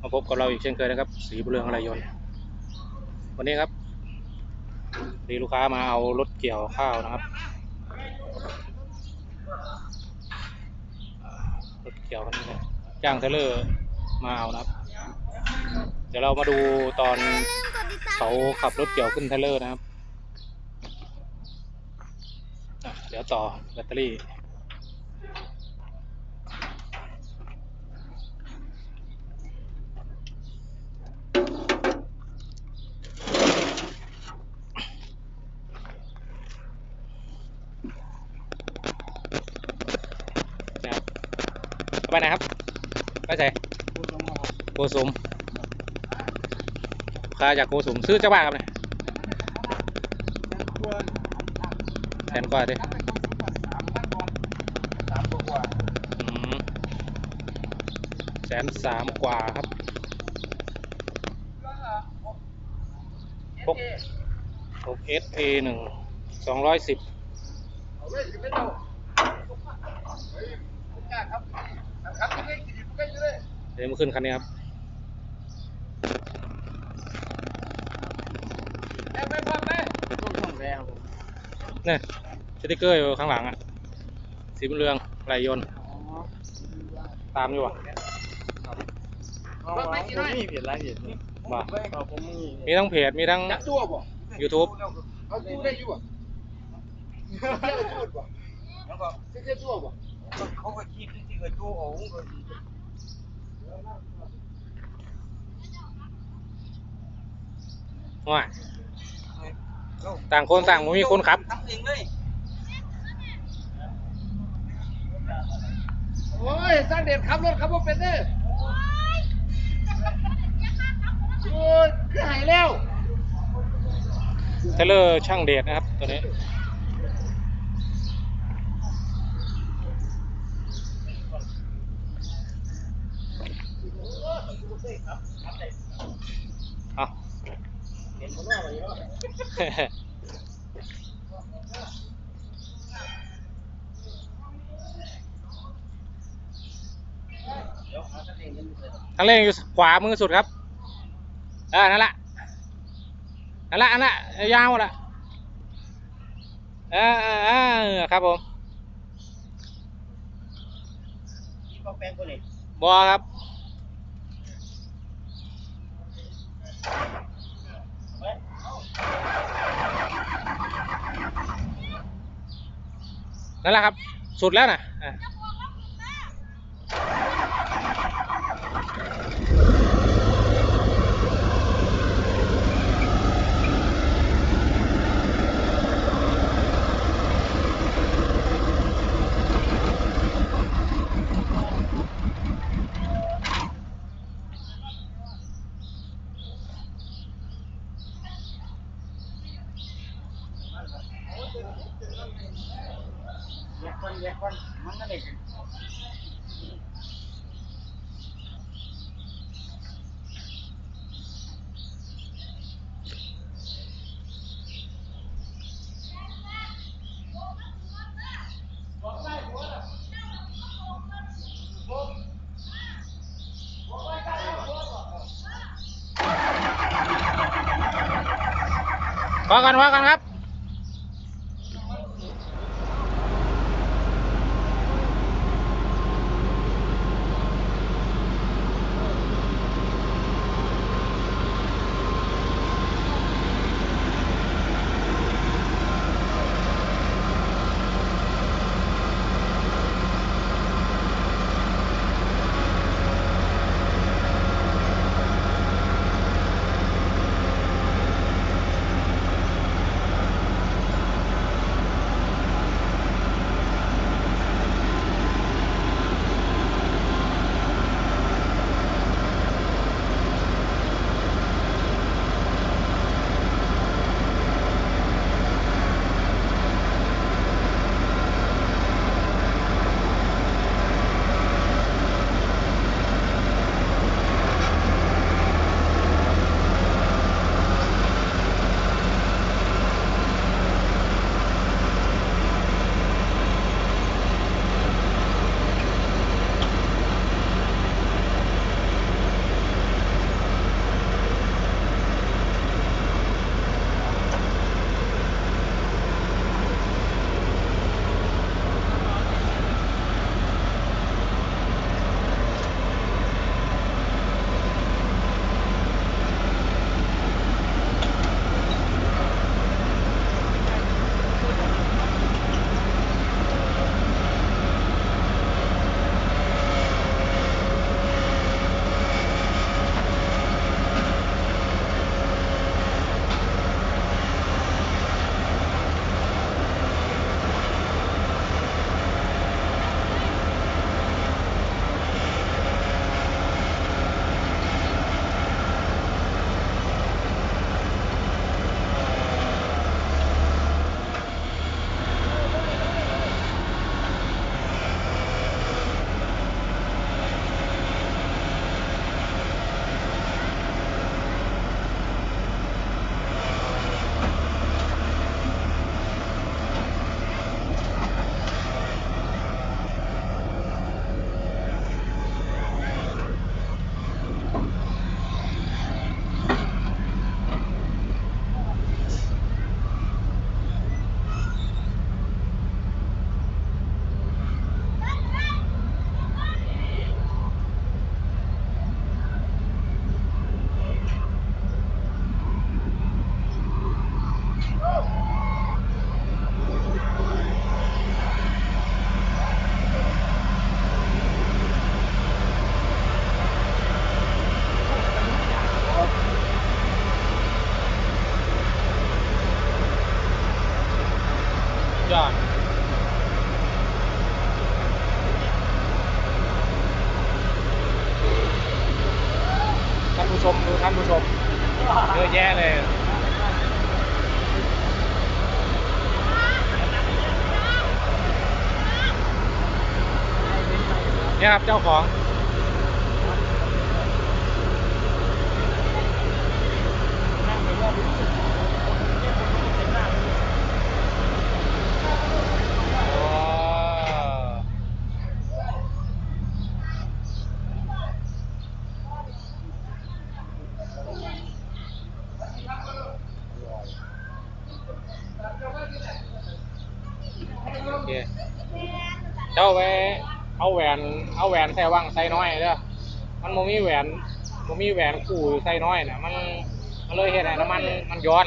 มาพบกับเราอีกเช่นเคยนะครับ สีบุเรืองอะไรยนต์ วันนี้ครับมีลูกค้ามาเอารถเกี่ยวข้าวนะครับ รถเกี่ยวคันนี้จ้างเทลเลอร์มาเอานะครับ เดี๋ยวเรามาดูตอนเขาขับรถเกี่ยวขึ้นเทลเลอร์นะครับ เดี๋ยวต่อแบตเตอรี่ ไปไหนครับ ไปไหนโกสุมลูกค้าจากโกสุมซื้อเจ้าบ้านครับเนี่ยแสนกว่าดิแสนสามกว่าครับพกพกเอสเอหนึ่งสองร้อยสิบ เดี๋ยวมาขึ้นคันนี้ครับเนี่ยสติ๊กเกอร์อยู่ข้างหลังอะ สีบุญเรืองไหลยนต์ตามอยู่อะผมมีเพจหลายเพจว่าครับผมมีมีทั้งเพจมีทั้งจักตัวบ่ YouTube เอาตู้ได้อยู่บ่เที่ยวตู้บ่แล้วก็เที่ยวตู้บ่ เขาก็คิดที่กระจูเอาก็ว่าต่างคนต่างบ่มีคนขับทำเองเลยโอ้ยสร้างเด็ดขับรถขับบ่เป็นเด้อโอ้ยคือหายแล้วเทเลอร์ช่างเดชนะครับตัวนี้ เอาทางเร่งอยู่ขวามือสุดครับ เออ นั่นแหละ นั่นแหละอันนั้นยาวละเออเออเออครับผมที่เขาแปลงคนนี้บอครับ นั่นแหละครับ สุดแล้วนะอะ แยกคนแยกคนมันก็เลย ขอกันพอกันครับ นี่ยครับเจ้าของอ๋อโอเคเจ้าไป เอาแหวนเอาแหวนใส่ว่างใส่น้อยเด้อมันโมมีแหวนโมมีแหวนคู่ใส่น้อยน่ะมันมันเลยเห็นไหน้ำมันมันย้อน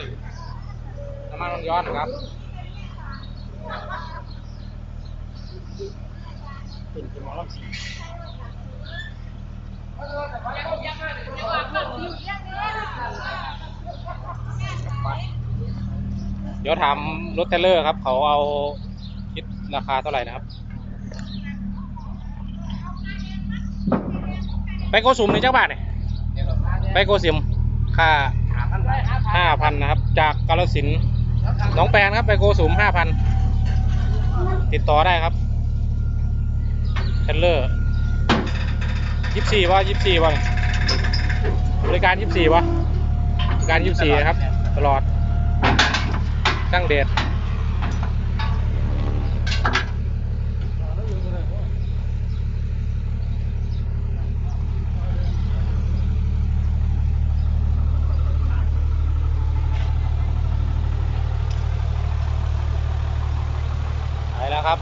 น้ำมันมันย้อนครับเป็นเป็นมอลำสีเดี๋ยวถามรถเทรลเลอร์ครับ เขาเอาคิดราคาเท่าไหร่นะครับ ไปโกสุมในเจ้าบาทเนี่ยไปโกสิมค่าหาพันได้หาห้าพันนะครับ จากกาลสินธุ์หน้องแปนครับ ไปโกสุมห้าพันติดต่อได้ครับเทรลเลอร์ยี่สี่วะยี่สี่วะบริการยี่สี่วะบริการยี่สี่ครับ ตลอดช่างเดชไปแล้วครับ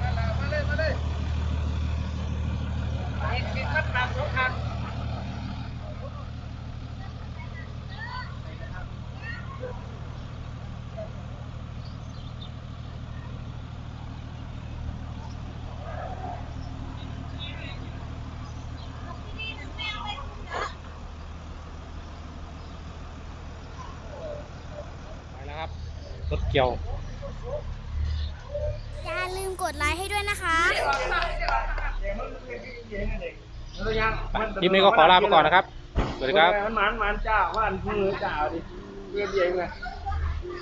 มาเลยมาเลย มีมีคัดตามสองคัน ไปแล้วครับ รถเกี่ยว อย่าลืมกดไลค์ให้ด้วยนะคะแล้วยังคลิปนี้ก็ขอลาไปก่อนนะครับ สวัสดีครับ มันหมานหมานจ้าว่าอันมือจ้าดิเรียบเรียงไง